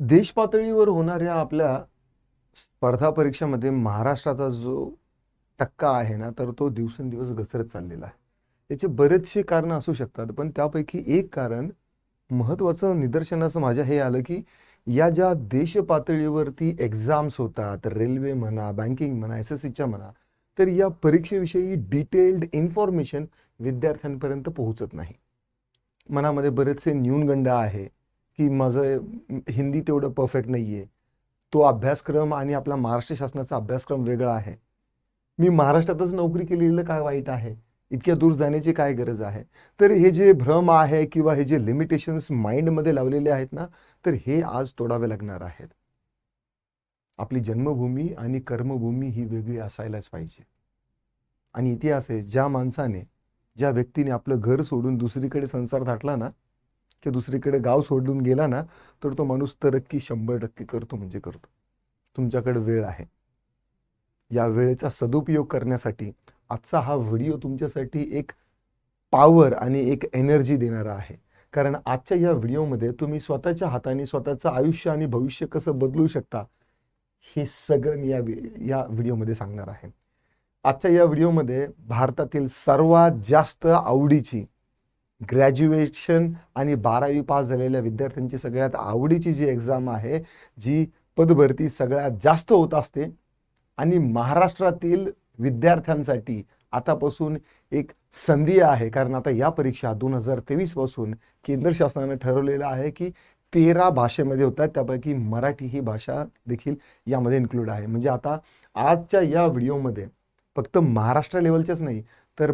देश पातळीवर होणाऱ्या आपल्या स्पर्धा परीक्षामध्ये महाराष्ट्राचा जो टक्का आहे ना तर तो दिवसेंदिवस घसरत चाललेला आहे. याचे बरेचसे कारणं असू शकतात पण त्यापैकी एक कारण महत्त्वाचं निदर्शनाचं माझ्या हे आलं की या ज्या देश पातळीवरती एक्झाम्स होतात रेल्वे म्हणा बँकिंग म्हणा एस एस सीच्या म्हणा तर या परीक्षेविषयी डिटेल्ड इन्फॉर्मेशन विद्यार्थ्यांपर्यंत पोहोचत नाही. मनामध्ये बरेचसे न्यूनगंड आहे. की माझं हिंदी तेवढं परफेक्ट नाही आहे तो अभ्यासक्रम आणि आपला महाराष्ट्र शासनाचा अभ्यासक्रम वेगळा आहे. मी महाराष्ट्रातच नोकरी केलेलं काय वाईट आहे? इतक्या दूर जाण्याची काय गरज आहे? तर हे जे भ्रम आहे किंवा हे जे लिमिटेशन्स माइंडमध्ये लावलेले आहेत ना तर हे आज तोडावे लागणार आहेत. आपली जन्मभूमी आणि कर्मभूमी ही वेगळी असायलाच पाहिजे. आणि इतिहास आहे ज्या माणसाने ज्या व्यक्तीने आपलं घर सोडून दुसरीकडे संसार धाटला ना किंवा दुसरीकडे गाव सोडून गेला ना तर तो माणूस तरक्की शंभर टक्के करतो म्हणजे करतो. तुमच्याकडे वेळ आहे. या वेळेचा सदुपयोग करण्यासाठी आजचा हा व्हिडिओ तुमच्यासाठी एक पॉवर आणि एक एनर्जी देणारा आहे. कारण आजच्या या व्हिडिओमध्ये तुम्ही स्वतःच्या हाताने स्वतःचं आयुष्य आणि भविष्य कसं बदलू शकता हे सगळं मी या या व्हिडिओमध्ये सांगणार आहे. आजच्या या व्हिडिओमध्ये भारतातील सर्वात जास्त आवडीची ग्रॅज्युएशन आणि बारावी पास झालेल्या विद्यार्थ्यांची सगळ्यात आवडीची जी एक्झाम आहे जी पदभरती सगळ्यात जास्त होत असते आणि महाराष्ट्रातील विद्यार्थ्यांसाठी आतापासून एक संधी आहे. कारण आता या परीक्षा दोन हजार तेवीसपासून केंद्र शासनाने ठरवलेलं आहे की तेरा भाषेमध्ये होतात. त्यापैकी मराठी ही भाषा देखील यामध्ये इन्क्लूड आहे. म्हणजे आता आजच्या या व्हिडिओमध्ये फक्त महाराष्ट्र लेवलच्याच नाही तर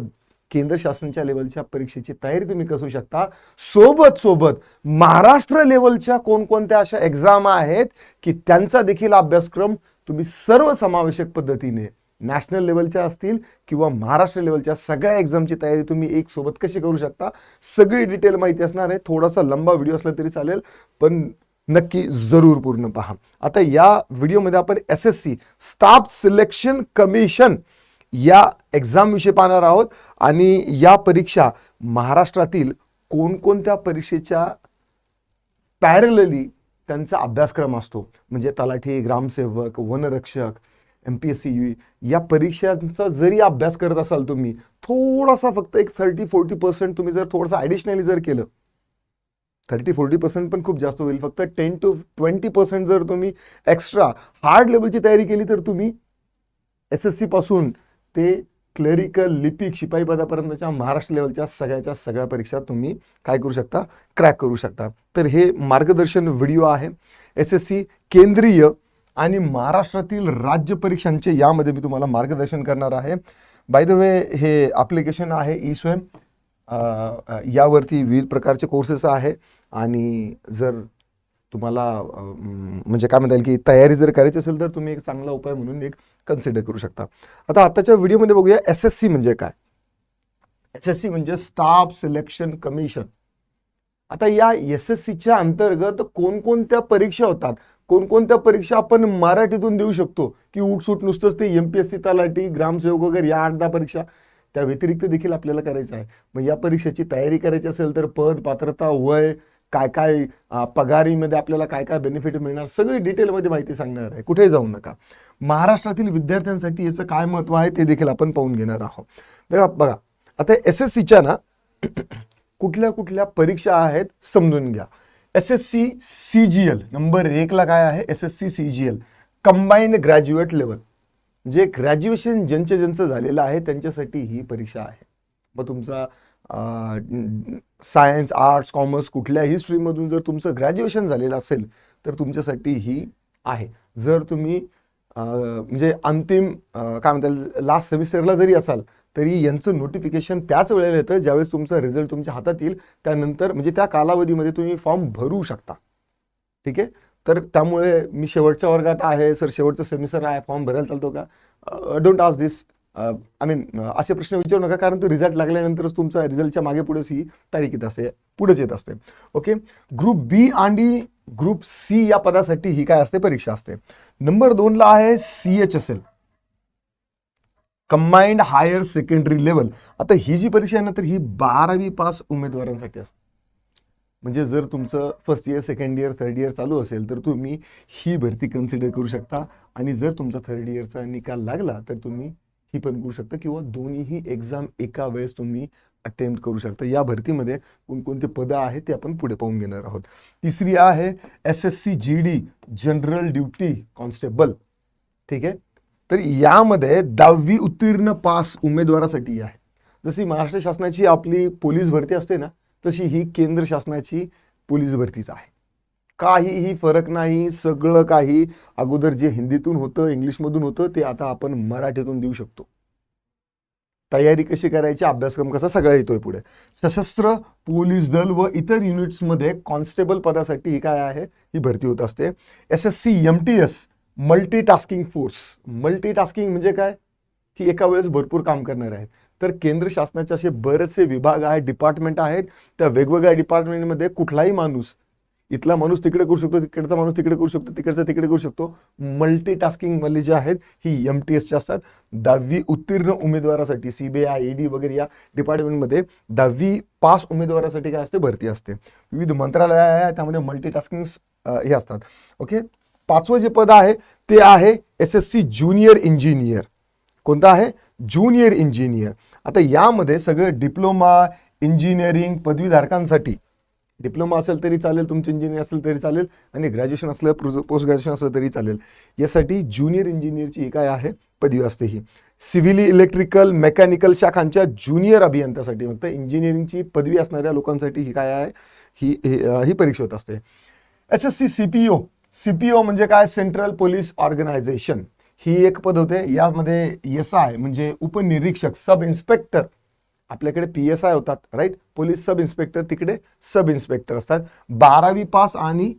केंद्र शासनाच्या लेवलच्या परीक्षेची तयारी तुम्ही करू शकता. सोबत सोबत महाराष्ट्र लेवलच्या कोणकोणत्या अशा एक्झाम आहेत की त्यांचा देखील अभ्यासक्रम तुम्ही सर्व समावेशक पद्धतीने नॅशनल लेवलच्या असतील किंवा महाराष्ट्र लेवलच्या सगळ्या एक्झामची तयारी तुम्ही एक सोबत कशी करू शकता? सगळी डिटेल माहिती असणार आहे. थोडासा लंबा व्हिडिओ असला तरी चालेल पण नक्की जरूर पूर्ण पहा. आता या व्हिडिओमध्ये आपण S S C staff selection commission या एक्झामविषयी पाहणार आहोत. आणि या परीक्षा महाराष्ट्रातील कोणकोणत्या परीक्षेच्या पॅरलली त्यांचा अभ्यासक्रम असतो. म्हणजे तलाठी ग्रामसेवक वनरक्षक एम पी एस सी यू या परीक्षांचा जरी अभ्यास करत असाल तुम्ही थोडासा फक्त एक थर्टी फोर्टी पर्सेंट तुम्ही जर थोडंसं ॲडिशनली जर केलं थर्टी फोर्टी पर्सेंट पण खूप जास्त होईल. फक्त टेन टू ट्वेंटी पर्सेंट जर तुम्ही एक्स्ट्रा हार्ड लेवलची तयारी केली तर तुम्ही एस एस सीपासून ते क्लरिकल लिपिक शिपाई पदापर्यंतच्या महाराष्ट्र लेवलच्या सगळ्याच्या सगळ्या परीक्षा तुम्ही काय करू शकता? क्रॅक करू शकता. तर हे मार्गदर्शन व्हिडिओ आहे. एस एस सी केंद्रीय आणि महाराष्ट्रातील राज्य परीक्षांचे यामध्ये मी तुम्हाला मार्गदर्शन करणार आहे. बाय द वे हे ॲप्लिकेशन आहे ई स्वयं यावरती विविध प्रकारचे कोर्सेस आहे. आणि जर तुम्हाला म्हणजे काय म्हणता येईल की तयारी जर करायची असेल तर तुम्ही एक चांगला उपाय म्हणून एक कन्सिडर करू शकता. आता आताच्या व्हिडिओमध्ये बघूया एस एस सी म्हणजे काय? एस एस सी म्हणजे स्टाफ सिलेक्शन कमिशन आता या एस एस सीच्या अंतर्गत कोणकोणत्या परीक्षा होतात? कोणकोणत्या परीक्षा आपण मराठीतून देऊ शकतो? की उठसूट नुसतंच ते एम पी एस सी तलाठी ग्रामसेवक वगैरे या आठ दहा परीक्षा. त्या व्यतिरिक्त देखील आपल्याला करायचं आहे. मग या परीक्षेची तयारी करायची असेल तर पद पात्रता वय काय काय पगारीमध्ये आपल्याला काय काय बेनिफिट मिळणार सगळी डिटेलमध्ये माहिती सांगणार आहे. कुठेही जाऊ नका. महाराष्ट्रातील विद्यार्थ्यांसाठी याचं काय महत्त्व आहे ते देखील आपण पाहून घेणार आहोत. बघा बघा. आता एस एस सीच्या ना कुठल्या कुठल्या परीक्षा आहेत समजून घ्या. S S C C G L number एकला काय आहे? S S C C G L combine graduate level जे ग्रॅज्युएशन ज्यांचं ज्यांचं झालेलं आहे त्यांच्यासाठी ही परीक्षा आहे. मग तुमचा सायन्स आर्ट्स कॉमर्स कुठल्याही स्ट्रीममधून जर तुमचं ग्रॅज्युएशन झालेलं असेल तर तुमच्यासाठी ही आहे. जर तुम्ही म्हणजे अंतिम काय म्हणतात लास्ट सेमिस्टरला जरी असाल तरी यांचं नोटिफिकेशन त्याच वेळेला येतं ज्यावेळेस तुमचा रिझल्ट तुमच्या हातात येईल. त्यानंतर म्हणजे त्या कालावधीमध्ये तुम्ही फॉर्म भरू शकता. ठीक आहे? तर त्यामुळे मी शेवटच्या वर्गात आहे. सर शेवटचं सेमिस्टर आहे. फॉर्म भरायला चालतो का? Don't ask this I mean असे प्रश्न विचारू नका कारण तो रिझल्ट लागल्यानंतरच तुमचा रिझल्टच्या मागे पुढेच ही तारीख येत असते पुढेच येत असते. ओके ग्रुप बी आणि ग्रुप सी या पदासाठी ही काय असते? परीक्षा असते. नंबर दोनला आहे C H S L combined higher secondary level आता ही जी परीक्षा आहे ना तर ही बारावी पास उमेदवारांसाठी असते. म्हणजे जर तुमचं first year second year third year चालू असेल तर तुम्ही ही भरती कन्सिडर करू शकता. आणि जर तुमचा थर्ड इयरचा निकाल लागला तर तुम्ही ही पण करू शकता किंवा दोन्हीही एक्झाम एका वेळेस तुम्ही अटेम्प्ट करू शकता. या भरतीमध्ये कोणकोणते पदं आहेत ते आपण पुढे पाहून घेणार आहोत. तिसरी आहे S S C G D general duty constable ठीक आहे? तर यामध्ये दहावी उत्तीर्ण पास उमेदवारासाठी आहे. जशी महाराष्ट्र शासनाची आपली पोलीस भरती असते ना तशी ही केंद्र शासनाची पोलीस भरतीच आहे. काहीही फरक नाही सगळं काही. अगोदर जे हिंदीतून होतं इंग्लिशमधून होतं ते आता आपण मराठीतून देऊ शकतो. तयारी कशी करायची? अभ्यासक्रम कसा सगळा येतोय पुढे? सशस्त्र पोलीस दल व इतर युनिट्समध्ये कॉन्स्टेबल पदासाठी ही काय आहे? ही भरती होत असते. S S C M T S multitasking force. Multitasking म्हणजे काय? की एका वेळेस भरपूर काम करणार आहेत. तर केंद्र शासनाचे असे बरेचसे विभाग आहेत डिपार्टमेंट आहेत. त्या वेगवेगळ्या डिपार्टमेंटमध्ये कुठलाही माणूस इथला माणूस तिकडे करू शकतो तिकडचा माणूस तिकडे करू शकतो तिकडचा तिकडे करू शकतो. मल्टीटास्किंग वाले जे आहेत ही एम टी एसच्या असतात. दहावी उत्तीर्ण उमेदवारासाठी सी बी आय डी वगैरे या डिपार्टमेंटमध्ये दहावी पास उमेदवारासाठी काय असते? भरती असते. विविध मंत्रालय आहे त्यामध्ये मल्टीटास्किंग हे असतात. ओके पाचवं जे पद आहे ते आहे S S C junior engineer कोणतं आहे? ज्युनियर इंजिनियर आता यामध्ये सगळं डिप्लोमा इंजिनिअरिंग पदवीधारकांसाठी डिप्लोमा असेल तरी चालेल तुमचं इंजिनियर असेल तरी चालेल आणि ग्रॅज्युएशन असलं पोस्ट ग्रॅज्युएशन असलं तरी चालेल. यासाठी ज्युनियर इंजिनियरची ही काय आहे पदवी असते ही. सिव्हिल इलेक्ट्रिकल मेकॅनिकल शाखांच्या ज्युनियर अभियंत्यासाठी फक्त इंजिनिअरिंगची पदवी असणाऱ्या लोकांसाठी ही काय आहे? ही ही परीक्षा होत असते. S S C C P O C P O म्हणजे काय? सेंट्रल पोलीस ऑर्गनायझेशन ही एक पद होते. यामध्ये एस आय म्हणजे उपनिरीक्षक सब इन्स्पेक्टर आपल्याकडे पी एस आय होतात राईट पोलीस सब इन्स्पेक्टर तिकडे सब इन्स्पेक्टर असतात. बारावी पास आणि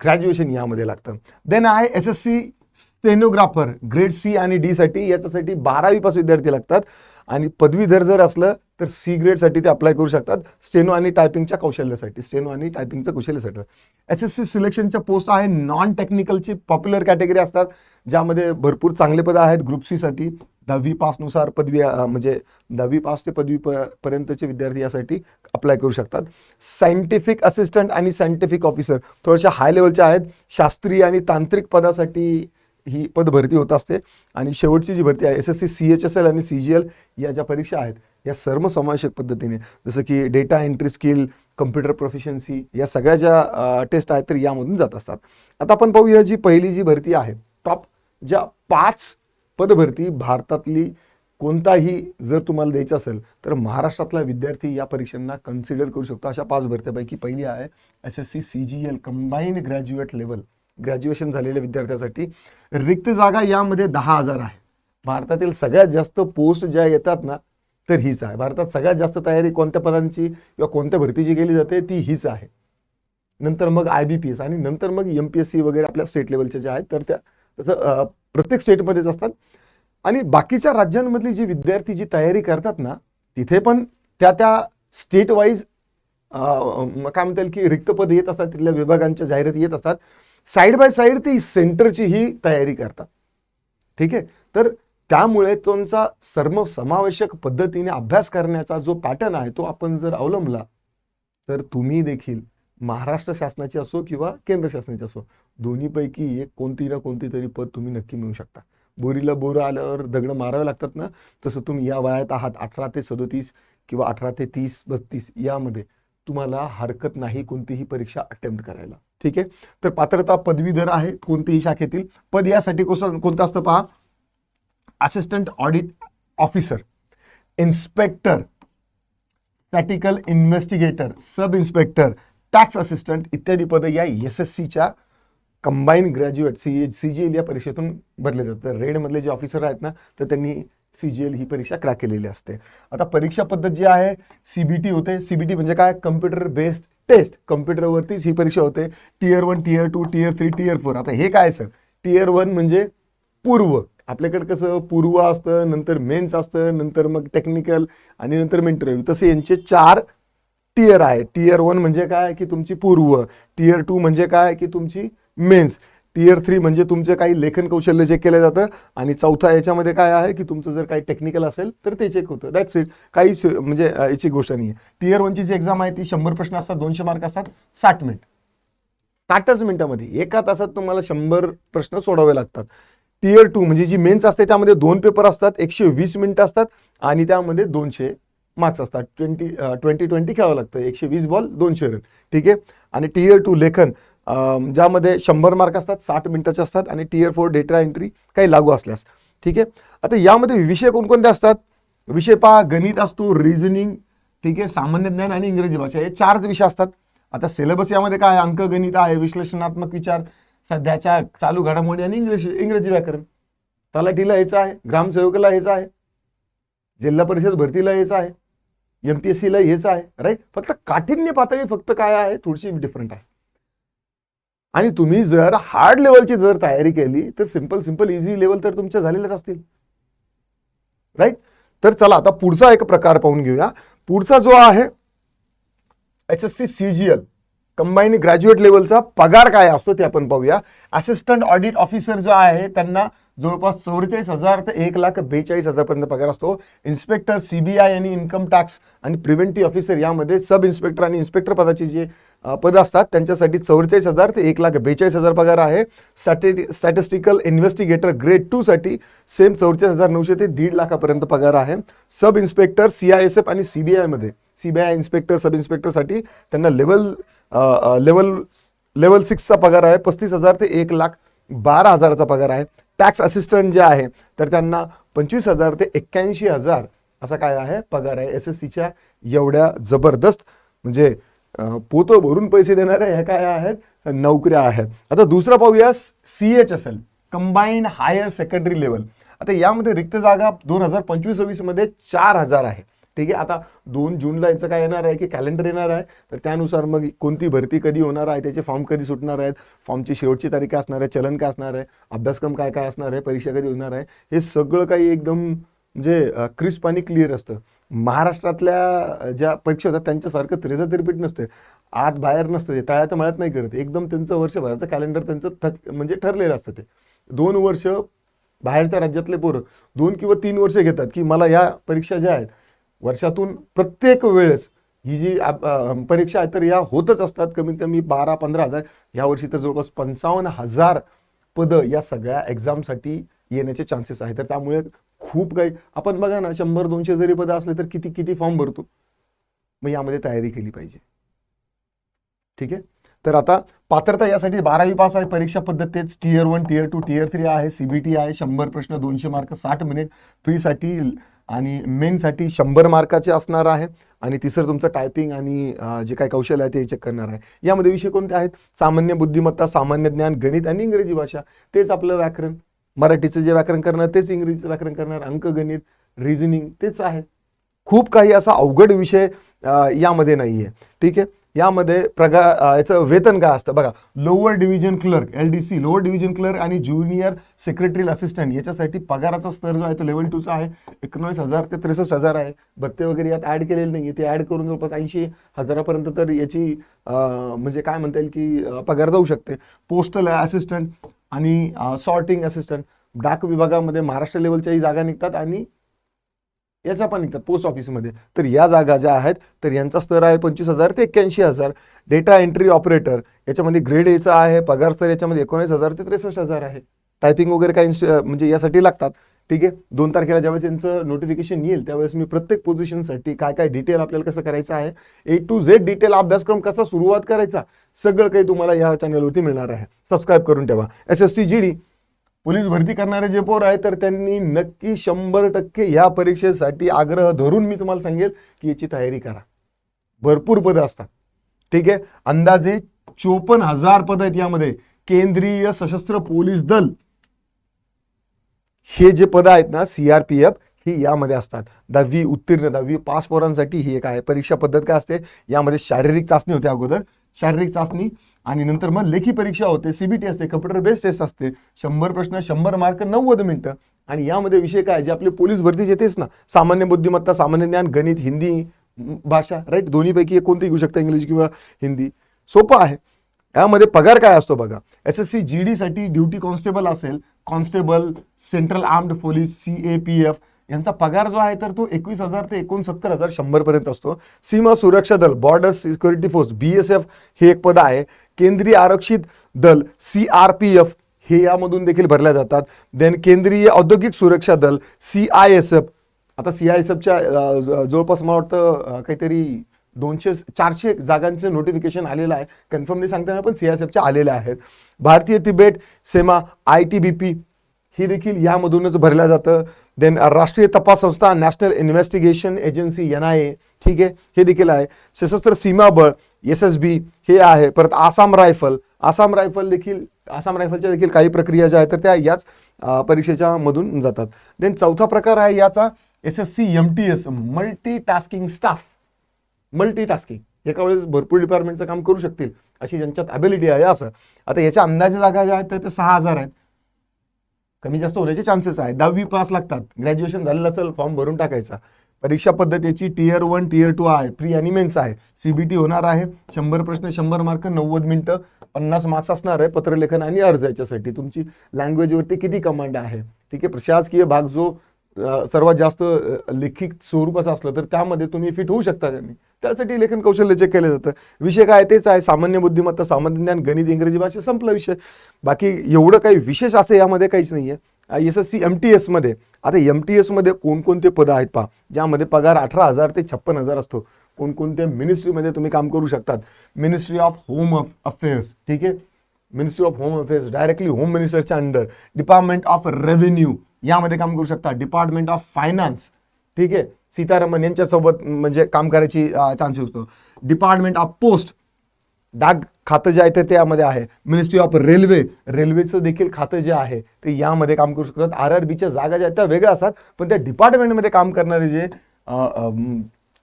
ग्रॅज्युएशन यामध्ये लागतं. देन आहे S S C stenographer grade C आणि डी साठी. याच्यासाठी बारावी पास विद्यार्थी लागतात. आणि पदवीधर जर असलं तर सी ग्रेडसाठी ते अप्लाय करू शकतात. स्टेनो आणि टायपिंगच्या कौशल्यासाठी. स्टेनो आणि टायपिंगच्या कौशल्यासाठी. एस एस सी सिलेक्शनच्या पोस्ट आहे. नॉन टेक्निकलची पॉप्युलर कॅटेगरी असतात. ज्यामध्ये भरपूर चांगले पदं आहेत. ग्रुप सी साठी. दहावी पासनुसार पदवी म्हणजे दहावी पास ते पदवी प- पर्यंतचे विद्यार्थी यासाठी अप्लाय करू शकतात. सायंटिफिक असिस्टंट आणि सायंटिफिक ऑफिसर थोड्याशा हाय लेवलचे आहेत. शास्त्रीय आणि तांत्रिक पदासाठी ही पद भरती होत असते. आणि शेवटची जी भरती आहे S S C C H S L आणि सी जी एल या ज्या परीक्षा आहेत या सर्वसमावेशक पद्धतीने जसं की data entry skill computer proficiency या सगळ्या ज्या टेस्ट आहेत तर यामधून जात असतात. आता आपण पाहूया जी पहिली जी भरती आहे टॉप ज्या पाच पदभरती भारतातली कोणताही जर तुम्हाला द्यायचं असेल तर महाराष्ट्रातला विद्यार्थी या परीक्षांना कन्सिडर करू शकतो. अशा पाच भरत्यापैकी पहिली आहे S S C C G L combined graduate level graduation झालेल्या विद्यार्थ्यासाठी. रिक्त जागा यामध्ये दहा हजार आहे. भारतातील सगळ्यात जास्त पोस्ट ज्या येतात ना तर हीच आहे. भारतात सगळ्यात जास्त तयारी कोणत्या पदांची किंवा कोणत्या भरतीची केली जाते ती हीच आहे. नंतर मग आय बी पी एस आणि नंतर मग एम पी एस सी वगैरे आपल्या स्टेट लेवलच्या ज्या आहेत तर त्या तसं प्रत्येक स्टेटमध्येच असतात. आणि बाकीच्या राज्यांमधली जी विद्यार्थी जी तयारी करतात ना तिथे पण त्या त्या स्टेट वाईज काय म्हणता येईल की रिक्त पद येत असतात तिथल्या विभागांच्या जाहिराती येत असतात. साईड बाय साईड ती सेंटरची ही तयारी करतात. ठीक आहे? तर त्यामुळे तुमचा सर्व समावेशक पद्धतीने अभ्यास करण्याचा जो पॅटर्न आहे तो आपण जर अवलंबला तर तुम्ही देखील महाराष्ट्र शासनाची असो किंवा केंद्र शासनाची असो दोन्हीपैकी एक कोणती ना कोणती तरी पद तुम्ही नक्की मिळू शकता. बोरीला बोरं आल्यावर दगडं मारावे लागतात ना तसं तुम्ही या वयात आहात अठरा ते सदोतीस किंवा अठरा ते तीस बत्तीस यामध्ये तुम्हाला हरकत नाही कोणतीही परीक्षा अटेम्प्ट करायला. ठीक आहे? तर पात्रता पदवीधर आहे कोणतीही शाखेतील. पद यासाठी कसं कोणतं असतं पहा? Assistant audit officer inspector statical investigator sub inspector tax assistant इत्यादी पदं या एस एस सीच्या combine graduate C C G L या परीक्षेतून भरले जातात. तर रेडमधले जे ऑफिसर आहेत ना तर त्यांनी सी जी एल ही परीक्षा क्रॅक केलेली असते. आता परीक्षा पद्धत जी आहे सी बी टी होते. सी बी टी म्हणजे काय? कम्प्युटर बेस्ड टेस्ट कम्प्युटरवरतीच ही परीक्षा होते. Tier one tier two tier three tier four आता हे काय सर? टीयर वन म्हणजे पूर्व. आपल्याकडे कसं? पूर्व असतं नंतर मेन्स असतं नंतर मग टेक्निकल आणि नंतर इंटरव्ह्यू तसे यांचे चार टियर आहे. टियर वन म्हणजे काय? की तुमची पूर्व. टियर टू म्हणजे काय? की तुमची मेन्स टियर थ्री म्हणजे तुमचे काही लेखन कौशल्य चेक केलं जातं. आणि चौथा याच्यामध्ये काय आहे? की तुमचं जर काही टेक्निकल असेल तर ते चेक होतं. दॅट्स इट काही म्हणजे याची गोष्ट नाही आहे टियर वनची जी एक्झाम आहे ती शंभर प्रश्न असतात दोनशे मार्क असतात साठ मिनिट साठच मिनिटामध्ये. एका तासात तुम्हाला शंभर प्रश्न सोडावे लागतात. टियर टू म्हणजे जी मेन्स असते त्यामध्ये दोन पेपर असतात एकशे वीस मिनिटं असतात आणि त्यामध्ये दोनशे मार्क्स असतात. ट्वेंटी ट्वेंटी ट्वेंटी खेळावं लागतं. एकशे वीस बॉल दोनशे रन. ठीक आहे? आणि टीयर टू लेखन ज्यामध्ये शंभर मार्क असतात साठ मिनिटाचे असतात आणि टीयर फोर डेटा एंट्री काही लागू असल्यास. ठीक आहे? आता यामध्ये विषय कोणकोणते असतात? विषय पहा गणित असतो रिझनिंग ठीक आहे? सामान्य ज्ञान आणि इंग्रजी भाषा हे चारच विषय असतात. आता सिलेबस यामध्ये काय आहे? अंकगणित आहे विश्लेषणात्मक विचार सध्याच्या चालू घडामोडी आणि इंग्लिश इंग्रजी व्याकरण. तलाठीला यायचं आहे ग्रामसेवकाला यायचं आहे जिल्हा परिषद भरतीला यायचं आहे. एम पी एस सीला हेच आहे राईट फक्त काठिण्य पातळी फक्त काय आहे? थोडीशी डिफरंट आहे. आणि तुम्ही जर हार्ड लेवलची जर तयारी केली तर सिंपल सिंपल इझी लेवल तर तुमच्या झालेल्याच असतील. राईट तर चला आता पुढचा एक प्रकार पाहून घेऊया. पुढचा जो आहे S S C CGL combine graduate लेवलचा पगार काय असतो ते आपण पाहूया. असिस्टंट ऑडिट ऑफिसर जो आहे त्यांना जवळपास चौवेचाळीस हजार ते एक लाख बेचाळीस हजारपर्यंत पगार असतो. इन्स्पेक्टर सी बी आय आणि इन्कम टॅक्स आणि प्रिव्हेंटिव्ह ऑफिसर यामध्ये सब इन्स्पेक्टर आणि इन्स्पेक्टर पदाची जे पदं असतात त्यांच्यासाठी चौवेचाळीस हजार ते एक लाख बेचाळीस हजार पगार आहे. सॅटे स्टॅटिस्टिकल इन्व्हेस्टिगेटर ग्रेड टूसाठी सेम चौवेचाळीस हजार नऊशे ते दीड लाखापर्यंत पगार आहे. Sub inspector C I S F आणि सी बी आयमध्ये C B I inspector sub इन्स्पेक्टरसाठी त्यांना लेवल लेवल लेवल सिक्सचा पगार आहे. पस्तीस हजार ते एक लाख बारा हजाराचा पगार आहे. टॅक्स असिस्टंट जे आहे तर त्यांना पंचवीस हजार ते एक्क्याऐंशी हजार असा काय आहे पगार आहे. एस एस सीच्या एवढ्या जबरदस्त म्हणजे पोतं भरून पैसे देणाऱ्या ह्या काय आहेत नोकऱ्या आहेत. आता दुसरा पाहूया C H S L combine higher secondary level आता यामध्ये रिक्त जागा दोन हजार पंचवीस सव्वीसमध्ये चार हजार आहे. ठीक आहे? आता दोन जूनला याचं काय येणार आहे की कॅलेंडर येणार आहे तर त्यानुसार मग कोणती भरती कधी होणार आहे त्याचे फॉर्म कधी सुटणार आहेत फॉर्मची शेवटची तारीख काय असणार आहे चलन काय असणार आहे अभ्यासक्रम काय काय असणार आहे परीक्षा कधी होणार आहे हे सगळं काही एकदम म्हणजे क्रिस्प आणि क्लिअर असतं. महाराष्ट्रातल्या ज्या परीक्षा होतात त्यांच्यासारखं त्रेजा तिरपीट नसते आत बाहेर नसतं ते तळ्यात मळ्यात नाही करत. एकदम त्यांचं वर्षभराचं कॅलेंडर त्यांचं थक म्हणजे ठरलेलं असतं ते. दोन वर्ष बाहेरच्या राज्यातले पोरं दोन किंवा तीन वर्ष घेतात की मला या परीक्षा ज्या आहेत वर्षातून प्रत्येक वेळेस ही जी परीक्षा आहे तर या होतच असतात. कमीत कमी बारा पंधरा हजार यावर्षी तर जवळपास पंचावन्न हजार पदं या सगळ्या एक्झामसाठी येण्याचे चान्सेस आहेत. तर त्यामुळे खूप काही आपण बघा ना शंभर दोनशे जरी पदं असले तर किती किती फॉर्म भरतो? मग यामध्ये तयारी केली पाहिजे. ठीक आहे? तर आता पात्रता यासाठी बारावी पास आहे. परीक्षा पद्धत तेच. Tier one tier two tier three आहे. सीबीटी आहे. शंभर प्रश्न दोनशे मार्क साठ मिनिट. फ्रीसाठी आणि मेनसाठी शंभर मार्काचे असणार आहे आणि तिसरं तुमचं टायपिंग आणि जे काही कौशल्य आहे ते चेक करणार आहे. यामध्ये विषय कोणते आहेत? सामान्य बुद्धिमत्ता सामान्य ज्ञान गणित आणि इंग्रजी भाषा. तेच आपलं व्याकरण. मराठीचं जे व्याकरण करणार तेच इंग्रजीचं व्याकरण करणार. अंकगणित रिझनिंग तेच आहे. खूप काही असा अवघड विषय यामध्ये नाही आहे ठीक आहे? यामध्ये प्रगा याचं वेतन काय असतं? बघा lower division clerk L D C lower division clerk आणि ज्युनियर सेक्रेटरी असिस्टंट याच्यासाठी पगाराचा स्तर जो आहे तो लेवल टूचा आहे. एकोणवीस हजार ते त्रेसष्ट हजार आहे. भत्ते वगैरे यात ॲड केलेले नाही ते ऍड करून जवळपास ऐंशी हजारापर्यंत तर याची म्हणजे काय म्हणता येईल की पगार जाऊ शकते. पोस्टल असिस्टंट आणि सॉर्टिंग असिस्टंट डाक विभागामध्ये महाराष्ट्र लेवलच्याही जागा निघतात आणि याच्या पण निघतात पोस्ट ऑफिसमध्ये तर या जागा ज्या आहेत तर यांचा स्तर आहे पंचवीस हजार ते एक्क्याऐंशी हजार. डेटा एंट्री ऑपरेटर याच्यामध्ये ग्रेड एचा आहे पगार स्तर याच्यामध्ये एकोणीस हजार ते त्रेसष्ट हजार आहे. टायपिंग वगैरे काही म्हणजे यासाठी लागतात. ठीक आहे? दोन तारखेला ज्यावेळेस यांचं नोटिफिकेशन येईल त्यावेळेस मी प्रत्येक पोझिशनसाठी काय काय डिटेल आपल्याला कसं करायचं आहे ए टू झेड डिटेल अभ्यासक्रम कसा सुरुवात करायचा सगळं काही तुम्हाला या चॅनलवरती मिळणार आहे. सबस्क्राईब करून ठेवा. S S C G D police भरती करणारे जे पोर आहे तर त्यांनी नक्की शंभर टक्के या परीक्षेसाठी आग्रह धरून मी तुम्हाला सांगेल की याची तयारी करा. भरपूर पदं असतात. ठीक आहे? अंदाजे चोपन्न हजार पद आहेत यामध्ये. केंद्रीय सशस्त्र पोलीस दल. हे जे पद आहेत ना सीआरपीएफ ही यामध्ये असतात. दहावी उत्तीर्ण दहावी पास पोरांसाठी ही एक आहे. परीक्षा पद्धत काय असते? यामध्ये शारीरिक चाचणी होते अगोदर. शारीरिक चाचणी आणि नंतर मग लेखी परीक्षा होते सीबीटी असते कम्प्युटर बेस्ड टेस्ट असते. शंभर प्रश्न शंभर मार्क नव्वद मिनिटं. आणि यामध्ये विषय काय? जे आपले पोलीस भरतीचे येतेच ना. सामान्य बुद्धिमत्ता सामान्य ज्ञान गणित हिंदी भाषा राईट दोन्हीपैकी एक कोणती घेऊ शकता इंग्लिश किंवा हिंदी? सोपं आहे. यामध्ये पगार काय असतो बघा? एस एस सी जी डीसाठी ड्युटी कॉन्स्टेबल असेल. Constable central armed police C A P F यांचा पगार जो आहे तर तो एकवीस हजार ते एकोणसत्तर हजार शंभरपर्यंत असतो. सीमा सुरक्षा दल border security force B S F हे एक पद आहे. केंद्रीय आरक्षित दल सी आर पी एफ हे यामधून देखील भरल्या जातात. देन केंद्रीय औद्योगिक सुरक्षा दल सी आय एस एफ आता सी आय एस एफच्या जवळपास मला वाटतं काहीतरी दोनशे चारशे जागांचे नोटिफिकेशन आलेलं आहे. कन्फर्म नाही सांगता येणार पण सी आय एस एफच्या आलेल्या आहेत. भारतीय तिबेट सेमा आय टी बी पी ही देखील यामधूनच भरल्या जातं. देन राष्ट्रीय तपास संस्था national investigation agency N I A ठीक आहे? हे देखील आहे. सशस्त्र सीमा बळ एस एस बी हे आहे. परत आसाम रायफल. आसाम रायफल देखील आसाम रायफलच्या देखील काही प्रक्रिया ज्या आहेत तर त्या याच परीक्षेच्या मधून जातात. देन चौथा प्रकार आहे याचा S S C M T S multi tasking staff multi tasking एका वेळेस भरपूर डिपार्टमेंटचं काम करू शकतील अशी ज्यांच्यात ॲबिलिटी आहे असं. आता याच्या अंदाजे जागा ज्या आहेत तर ते सहा हजार आहेत. कमी जास्त होण्याचे चान्सेस आहे दहावी पास लागतात. ग्रॅज्युएशन झालेलं असेल फॉर्म भरून टाकायचा. परीक्षा पद्धतीची टीयर वन टीयर टू आहे. प्री आणि मेन्स आहे. सीबीटी होणार आहे. शंभर प्रश्न शंभर मार्क नव्वद मिनटं पन्नास मार्क्स असणार आहे पत्रलेखन आणि अर्ज याच्यासाठी. तुमची लँग्वेजवरती किती कमांड आहे? ठीक आहे प्रशासकीय भाग जो सर्वात जास्त अ, लिखित स्वरूपाचा असलं तर त्यामध्ये तुम्ही फिट होऊ शकता त्यांनी. त्यासाठी लेखन कौशल्य चेक केलं जातं. विषय काय तेच आहे. सामान्य बुद्धिमत्ता सामान्य ज्ञान गणित इंग्रजी भाषा संपला विषय. बाकी एवढं काही विशेष असं यामध्ये काहीच नाही आहे S S C M T एसमध्ये आता एम टी एसमध्ये कोणकोणते पदं आहेत पहा. ज्यामध्ये पगार अठरा हजार ते छप्पन हजार असतो. कोणकोणत्या मिनिस्ट्रीमध्ये तुम्ही काम करू शकतात? मिनिस्ट्री ऑफ होम अफेअर्स ठीक आहे? Ministry of home affairs directly home मिनिस्टरच्या under department of revenue यामध्ये काम करू शकता. डिपार्टमेंट ऑफ फायनान्स ठीक आहे? सीतारामन यांच्यासोबत म्हणजे काम करायची चान्सेस असतो डिपार्टमेंट ऑफ पोस्ट डाक खातं जे आहे ते त्यामध्ये आहे. मिनिस्ट्री ऑफ रेल्वे रेल्वेचं देखील खातं जे आहे ते यामध्ये काम करू शकतात. आर आर बीच्या जागा ज्या आहेत त्या वेगळ्या असतात पण त्या डिपार्टमेंटमध्ये काम करणारे जे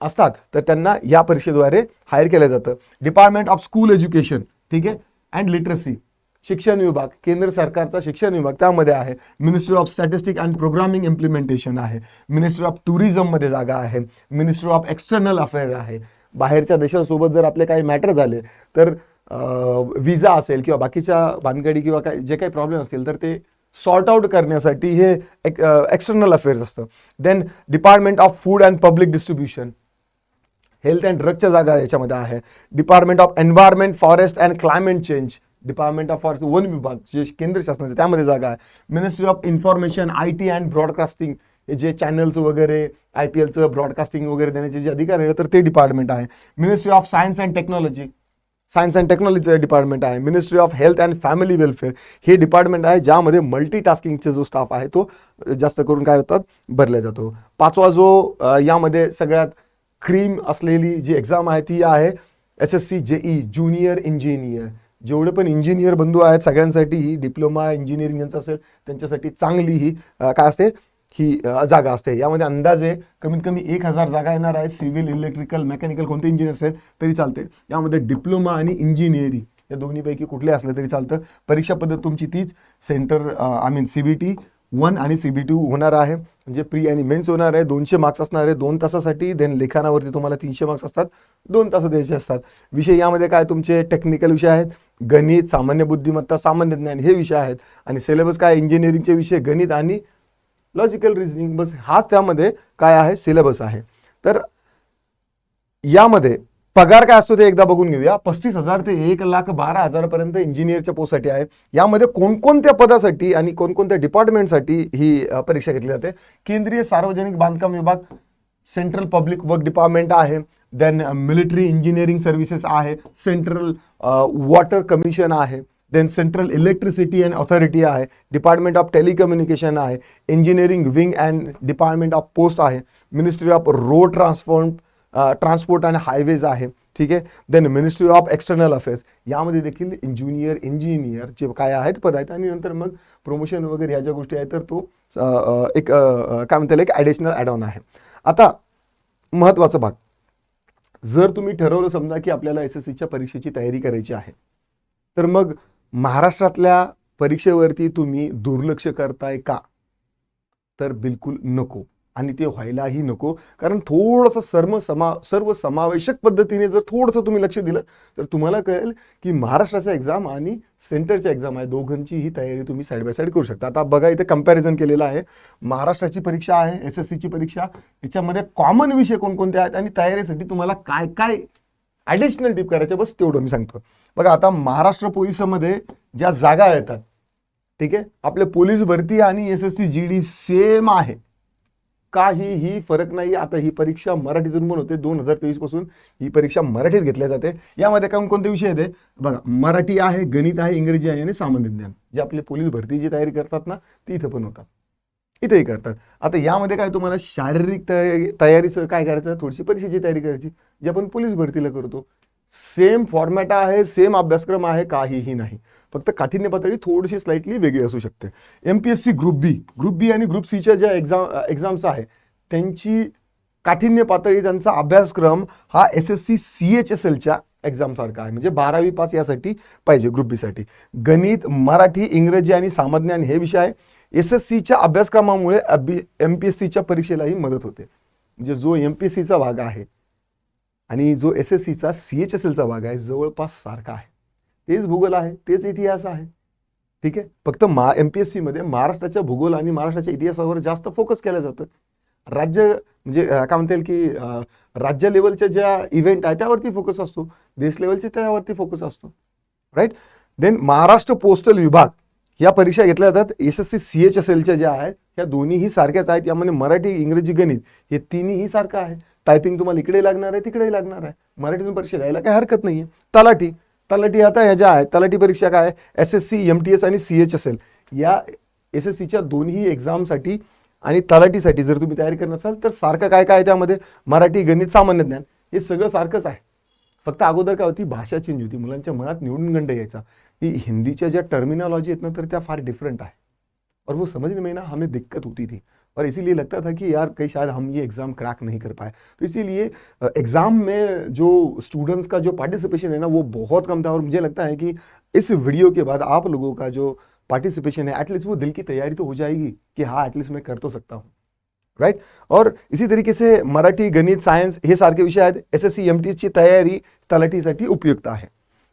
असतात तर त्यांना या परीक्षेद्वारे हायर केलं जातं. डिपार्टमेंट ऑफ स्कूल एज्युकेशन ठीक आहे? अँड लिटरसी शिक्षण विभाग केंद्र सरकारचा शिक्षण विभाग त्यामध्ये आहे. Ministry of statistic and programming implementation आहे. मिनिस्ट्री ऑफ टुरिझममध्ये जागा आहे. मिनिस्ट्री ऑफ एक्सटर्नल अफेअर आहे. बाहेरच्या देशासोबत जर आपले काही मॅटर झाले तर विजा असेल किंवा बाकीच्या भानगडी किंवा काय जे काही प्रॉब्लेम असतील तर ते सॉर्ट आउट करण्यासाठी हे एक्सटर्नल अफेअर्स असतं. Then department of food and public distribution health and ड्रगच्या जागा याच्यामध्ये आहे. Department of environment forest and climate change department of forest one विभाग जे केंद्र शासनाचे त्यामध्ये जागा आहे ministry of information I T and broadcasting जे चॅनल्स वगैरे आय पी एलचं ब्रॉडकास्टिंग वगैरे देण्याचे जे अधिकार आहे तर ते डिपार्टमेंट आहे ministry of science and technology science and टेक्नॉलॉजीचं डिपार्टमेंट आहे ministry of health and family welfare हे डिपार्टमेंट आहे ज्यामध्ये मल्टीटास्किंगचा जो स्टाफ आहे तो जास्त करून काय होतात भरला जातो पाचवा जो यामध्ये सगळ्यात क्रीम असलेली जी एक्झाम आहे ती आहे S S C JE junior engineer जेवढे पण इंजिनियर बंधू आहेत सगळ्यांसाठी ही डिप्लोमा इंजिनिअरिंग यांचं असेल त्यांच्यासाठी चांगली ही काय असते? ही जागा असते. यामध्ये अंदाजे कमीत कमी एक हजार जागा येणार आहे सिव्हिल इलेक्ट्रिकल मेकॅनिकल कोणते इंजिनियर असेल तरी चालते. यामध्ये डिप्लोमा आणि इंजिनिअरिंग या दोन्हीपैकी कुठले असलं तरी चालतं. परीक्षा पद्धत तुमची तीच. Center I mean C B T one आणि सी बी टी होणार आहे. म्हणजे प्री आणि मेन्स होणार आहे दोनशे मार्क्स असणार आहे दोन तासासाठी देन लेखानावरती तुम्हाला तीनशे मार्क्स असतात दोन तास द्यायचे असतात. विषय यामध्ये काय तुमचे टेक्निकल विषय आहेत? गणित सामान्य बुद्धिमत्ता सामान्य ज्ञान हे विषय आहेत. आणि सिलेबस काय? इंजिनिअरिंगचे विषय गणित आणि लॉजिकल रिझनिंग बस हाच त्यामध्ये काय आहे? सिलेबस आहे. तर यामध्ये पगार काय असतो ते एकदा बघून घेऊया. पस्तीस हजार ते एक लाख बारा हजारपर्यंत इंजिनिअरच्या पोस्टसाठी आहे. यामध्ये कोणकोणत्या पदासाठी आणि कोणकोणत्या डिपार्टमेंटसाठी ही परीक्षा घेतली जाते? केंद्रीय सार्वजनिक बांधकाम विभाग सेंट्रल पब्लिक वर्क डिपार्टमेंट आहे. देन मिलिटरी इंजिनिअरिंग सर्व्हिसेस आहे. सेंट्रल वॉटर कमिशन आहे. Then central electricity and authority आहे. डिपार्टमेंट ऑफ टेलिकम्युनिकेशन आहे. Engineering wing and department of post आहे. Ministry of road transform transport आणि हायवेज आहे ठीक आहे? Then ministry of external affairs यामध्ये देखील इंजिनियर इंजिनियर जे काय आहेत पद आहेत. आणि नंतर मग प्रमोशन वगैरे ह्या ज्या गोष्टी आहेत तर तो एक काय म्हणता येईल एक ॲडिशनल ॲड ऑन आहे. आता महत्त्वाचा भाग. जर तुम्ही ठरवलं समजा की आपल्याला एस एस सीच्या परीक्षेची तयारी करायची आहे तर मग महाराष्ट्रातल्या परीक्षेवरती तुम्ही दुर्लक्ष करताय का? तर बिलकुल नको. आणि ते व्हायलाही नको. कारण थोडंसं सर्व समा सर्व समावेशक पद्धतीने जर थोडंसं तुम्ही लक्ष दिलं तर तुम्हाला कळेल की महाराष्ट्राचा एक्झाम आणि सेंटरच्या एक्झाम आहे. दोघांची ही तयारी तुम्ही साईड बाय साईड करू शकता. आता बघा इथे कंपॅरिझन केलेलं आहे. महाराष्ट्राची परीक्षा आहे एस एस सीची परीक्षा. याच्यामध्ये कॉमन विषय कोणकोणते आहेत आणि तयारीसाठी तुम्हाला काय काय ॲडिशनल टिप करायचे बस तेवढं मी सांगतो. बघा आता महाराष्ट्र पोलिसामध्ये ज्या जागा येतात ठीक आहे? आपले पोलीस भरती आणि S S C G D same आहे. काहीही फरक नाही. आता ही परीक्षा मराठीतून पण होते. दोन हजार तेवीसपासून ही परीक्षा मराठीत घेतल्या जाते. यामध्ये कोण कोणते विषय येते बघा मराठी आहे गणित आहे इंग्रजी आहे आणि सामान्य ज्ञान. जे आपले पोलीस भरतीची तयारी करतात ना ती इथं पण होतात. इथेही करतात. आता यामध्ये काय तुम्हाला शारीरिक तयारी तयारीचं काय करायचं? थोडीशी परीक्षेची तयारी करायची जे आपण पोलीस भरतीला करतो. सेम फॉर्मॅट आहे सेम अभ्यासक्रम आहे काहीही नाही. फक्त काठिण्य पातळी थोडीशी स्लाइटली वेगळी असू शकते. M P S C group B group B आणि ग्रुप सीच्या ज्या एक्झाम एक्झाम्स आहे त्यांची काठिण्य पातळी त्यांचा अभ्यासक्रम हा S S C C H S एलच्या एक्झामसारखा आहे. म्हणजे बारावी पास यासाठी पाहिजे ग्रुप बीसाठी गणित मराठी इंग्रजी आणि सामान्यान हे विषय आहे एस एस सीच्या अभ्यासक्रमामुळे एम पी एस सीच्या परीक्षेलाही मदत होते. म्हणजे जो एम पी एस सीचा भाग आहे आणि जो एस एस सीचा सी एच एस एलचा भाग आहे जवळपास सारखा आहे. तेच भूगोल आहे तेच इतिहास आहे. ठीक आहे? फक्त मा एम पी एस सीमध्ये महाराष्ट्राच्या भूगोल आणि महाराष्ट्राच्या इतिहासावर जास्त फोकस केलं जातं. राज्य म्हणजे काय म्हणता येईल की राज्य लेवलच्या ज्या इव्हेंट आहे त्यावरती फोकस असतो. देश लेवलचे त्यावरती फोकस असतो. राईट देन महाराष्ट्र पोस्टल विभाग या परीक्षा घेतल्या जातात. S S C C H S एलच्या ज्या आहेत ह्या दोन्हीही सारख्याच आहेत. यामध्ये मराठी इंग्रजी गणित हे तिन्हीही सारखं आहे. टायपिंग तुम्हाला इकडे लागणार आहे तिकडेही लागणार आहे. मराठीतून परीक्षा द्यायला काही हरकत नाही आहे तलाठी तलाठी आता ह्या ज्या आहेत तलाठी परीक्षा काय S S C M T S आणि सी एच एस एल या एस एस सीच्या दोन्ही एक्झामसाठी आणि तलाठीसाठी जर तुम्ही तयारी करत असाल तर सारखं काय काय आहे त्यामध्ये? मराठी गणित सामान्य ज्ञान हे सगळं सारखंच आहे. फक्त अगोदर काय होती? भाषा चेंज होती. मुलांच्या मनात निवडून गंड यायचा. ही हिंदीच्या ज्या टर्मिनॉलॉजी आहेत ना तर त्या फार डिफरंट आहे. और वो समझने में ना हमें दिक्कत होती थी और इसीलिए लगता था कि यार, कहीं शायद हम ये एग्ज़ाम क्रैक नहीं कर पाए। तो इसीलिए एग्ज़ाम में जो स्टूडेंट्स का जो पार्टिसिपेशन है ना, वो बहुत कम था और मुझे लगता है कि इस वीडियो के बाद आप लोगों का जो पार्टिसिपेशन है एटलीस्ट वो दिल की तैयारी तो हो जाएगी कि हाँ एटलीस्ट मैं कर तो सकता हूँ। राईट और इसी तरीके से मराठी गणित सायन्स हे सारखे विषय आहेत एस एस सी एम टीची तयारी तलाठीसाठी उपयुक्त आहे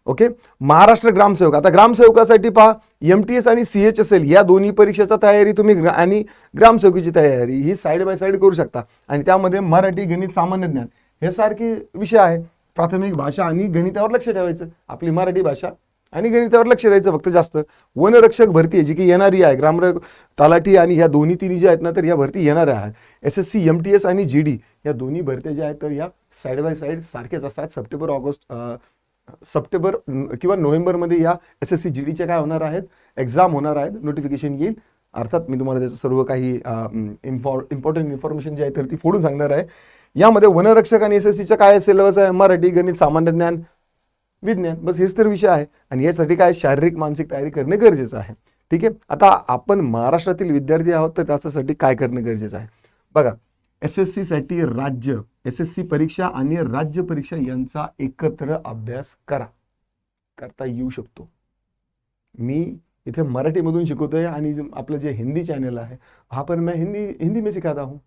ओके? महाराष्ट्र ग्रामसेवक. आता ग्रामसेवकासाठी पहा एम टी एस आणि सी एच एस एल या दोन्ही परीक्षेचा तयारी तुम्ही ग्रा- आणि ग्रामसेवकीची तयारी ही साईड बाय साईड करू शकता. आणि त्यामध्ये मराठी गणित सामान्य ज्ञान हे सारखे विषय आहे प्राथमिक भाषा आणि गणितावर लक्ष ठेवायचं. आपली मराठी भाषा आणि गणितावर लक्ष द्यायचं फक्त जास्त. वनरक्षक भरती आहे जी की येणारी आहे. ग्राम तलाठी आणि ह्या दोन्ही तिन्ही ज्या आहेत ना तर या भरती येणाऱ्या आहेत. S S C M T S आणि जी डी या दोन्ही भरत्या ज्या आहेत तर या साईड बाय साईड सारखेच असतात. सप्टेंबर ऑगस्ट सप्टेंबर किंवा नोव्हेंबरमध्ये या एस एस सी जी डीच्या काय होणार आहेत? एक्झाम होणार आहेत. नोटिफिकेशन येईल. अर्थात मी तुम्हाला त्याचं सर्व काही इम्पॉ इम्पॉर्टंट इन्फॉर्मेशन जी आहे तर ती फोडून सांगणार आहे. यामध्ये वनरक्षक आणि एस एस सीचा काय सिलेबस आहे? मराठी गणित सामान्य ज्ञान विज्ञान. बस हेच तर विषय आहे. आणि यासाठी काय शारीरिक मानसिक तयारी करणे गरजेचं आहे. ठीक आहे? आता आपण महाराष्ट्रातील विद्यार्थी आहोत तर त्याच्यासाठी काय करणं गरजेचं आहे? बघा एस एस सीसाठी राज्य एस एस सी परीक्षा आणि राज्य परीक्षा यांचा एकत्र अभ्यास करा. करता येऊ शकतो. मी इथे मराठीमधून शिकवतोय आणि आपलं जे हिंदी चैनल है वहाँ पर मैं हिंदी हिंदी में सिखाता हूँ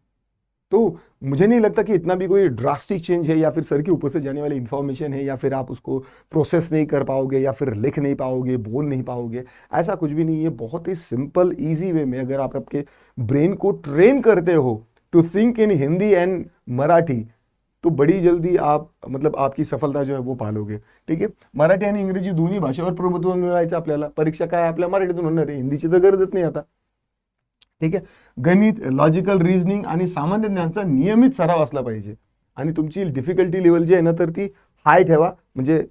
तो मुझे नहीं लगता कि इतना भी कोई ड्रास्टिक चेंज है या फिर सर के ऊपर से जाने वाली इन्फॉर्मेशन है या फिर आप उसको प्रोसेस नहीं कर पाओगे या फिर लिख नहीं पाओगे बोल नहीं पाओगे ऐसा कुछ भी नहीं है। बहुत ही सिंपल इजी वे में अगर आप आपके ब्रेन को ट्रेन करते हो to think in Hindi and Marathi तो बड़ी जल्दी आप मतलब आपकी सफलता जो है वो पालोगे। ठीक आहे मराठी आणि इंग्रजी दोन्ही भाषेवर प्रभुत्व मिळवायचं आपल्याला. परीक्षा काय आपल्या मराठीतून होणार आहे. हिंदीची तर गरजच नाही आता. ठीक आहे? गणित लॉजिकल रिझनिंग आणि सामान्य ज्ञानचा नियमित सराव असला पाहिजे. आणि तुमची डिफिकल्टी लेवल जी आहे ना तर ती हाय ठेवा. म्हणजे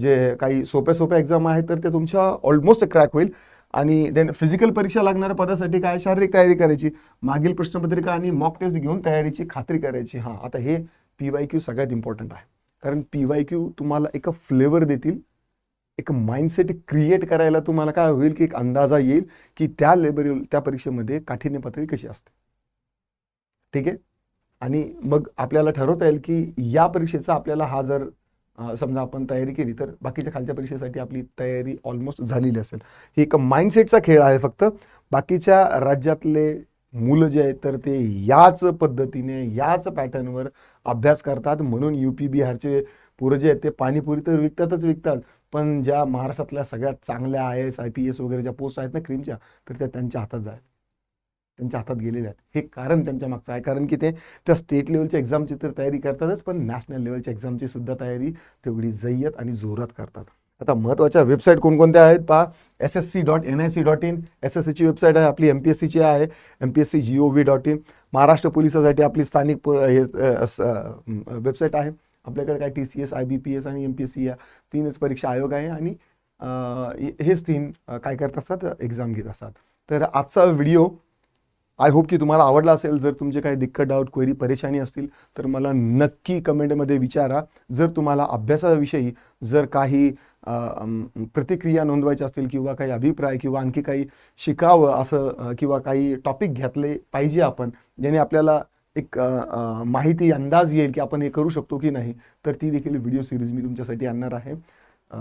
जे काही सोप्या सोप्या एक्झाम आहेत तर ते तुमच्या ऑलमोस्ट क्रॅक होईल. आणि देन फिजिकल परीक्षा लागणाऱ्या पदासाठी काय? शारीरिक तयारी करायची. मागील प्रश्नपत्रिका आणि मॉक टेस्ट घेऊन तयारीची खात्री करायची. हां आता हे पी वाय क्यू सगळ्यात इम्पॉर्टंट आहे. कारण पी वाय क्यू तुम्हाला एक फ्लेवर देतील. एक माइंडसेट क्रिएट करायला तुम्हाला काय होईल की एक अंदाजा येईल की त्या लेबर त्या परीक्षेमध्ये काठिण्य पातळी कशी असते. ठीक आहे? आणि मग आपल्याला ठरवता येईल की या परीक्षेचा आपल्याला हा जर समजा आपण तयारी केली तर बाकीच्या खालच्या परीक्षेसाठी आपली तयारी ऑलमोस्ट झालेली असेल. ही एक माइंडसेटचा खेळ आहे फक्त. बाकीच्या राज्यातले मुलं जे आहेत तर ते याच पद्धतीने याच पॅटर्नवर अभ्यास करतात. म्हणून यू पी बिहारचे पोरं जे आहेत ते पाणीपुरी तर विकतातच विकतात. पण ज्या महाराष्ट्रातल्या सगळ्यात चांगल्या I S I P S वगैरे ज्या पोस्ट आहेत ना क्रीमच्या तर त्या त्यांच्या हातात जायत त्यांच्या हातात गेलेल्या आहेत. हे कारण त्यांच्या मागचं आहे. कारण की ते त्या स्टेट लेवलच्या एक्झामची तर तयारी करतातच पण नॅशनल लेवलच्या एक्झामची सुद्धा तयारी तेवढी जय्यत आणि जोरात करतात. आता महत्त्वाच्या वेबसाईट कोणकोणत्या आहेत पहा. S S C dot N I C dot in S S सीची वेबसाईट आहे आपली एम पी एस सीची आहे. M P S C G O V dot in Maharashtra पोलिसासाठी आपली स्थानिक हे वेबसाईट आहे. आपल्याकडे काय T C S I B P S आणि एम पी एस सी या तीनच परीक्षा आयोग आहे आणि हेच तीन काय करत असतात? एक्झाम घेत असतात. तर आजचा व्हिडिओ आय होप की तुम्हाला आवडला असेल. जर तुमचे काही दिक्कत डाऊट क्वेरी परेशानी असतील तर मला नक्की कमेंटमध्ये विचारा. जर तुम्हाला अभ्यासाविषयी जर काही प्रतिक्रिया नोंदवायच्या असतील किंवा काही अभिप्राय किंवा आणखी काही शिकावं असं किंवा काही टॉपिक घेतले पाहिजे आपण ज्याने आपल्याला एक माहिती अंदाज येईल की आपण हे करू शकतो की नाही तर ती देखील व्हिडिओ सिरीज मी तुमच्यासाठी आणणार आहे.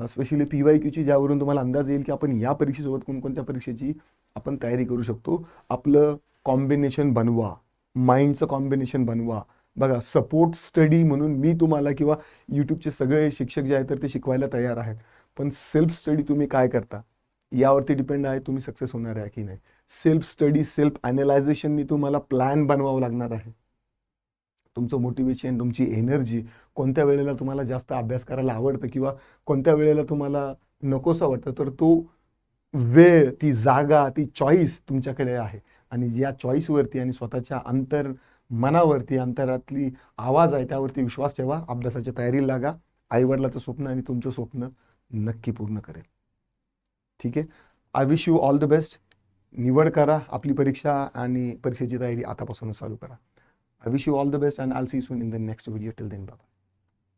स्पेशली पी वाय क्यूची ज्यावरून तुम्हाला अंदाज येईल की आपण या परीक्षेसोबत कोणकोणत्या परीक्षेची आपण तयारी करू शकतो. आपलं कॉम्बिनेशन बनवा. माइंडचं कॉम्बिनेशन बनवा. बघा सपोर्ट स्टडी म्हणून मी तुम्हाला किंवा यूट्यूबचे सगळे शिक्षक जे आहेत तर ते शिकवायला तयार आहेत. पण सेल्फ स्टडी तुम्ही काय करता? यावरती डिपेंड आहे तुम्ही सक्सेस होणार आहे की नाही. सेल्फ स्टडी सेल्फ अनालायझेशननी तुम्हाला प्लॅन बनवावं लागणार आहे. तुमचं मोटिवेशन तुमची एनर्जी कोणत्या वेळेला तुम्हाला जास्त अभ्यास करायला आवडतं किंवा कोणत्या वेळेला तुम्हाला नकोसं वाटतं तर तो वेळ ती जागा ती चॉईस तुमच्याकडे आहे. आणि या चॉईसवरती आणि स्वतःच्या अंतर मनावरती अंतरातली आवाज आहे त्यावरती विश्वास ठेवा. अभ्यासाच्या तयारीला लागा. आईवडिलाचं स्वप्न आणि तुमचं स्वप्न नक्की पूर्ण करेल. ठीक आहे? I wish you all the best निवड करा आपली परीक्षा आणि परीक्षेची तयारी आतापासूनच चालू करा. I wish you all the best and I'll see soon in the next video till then बाबा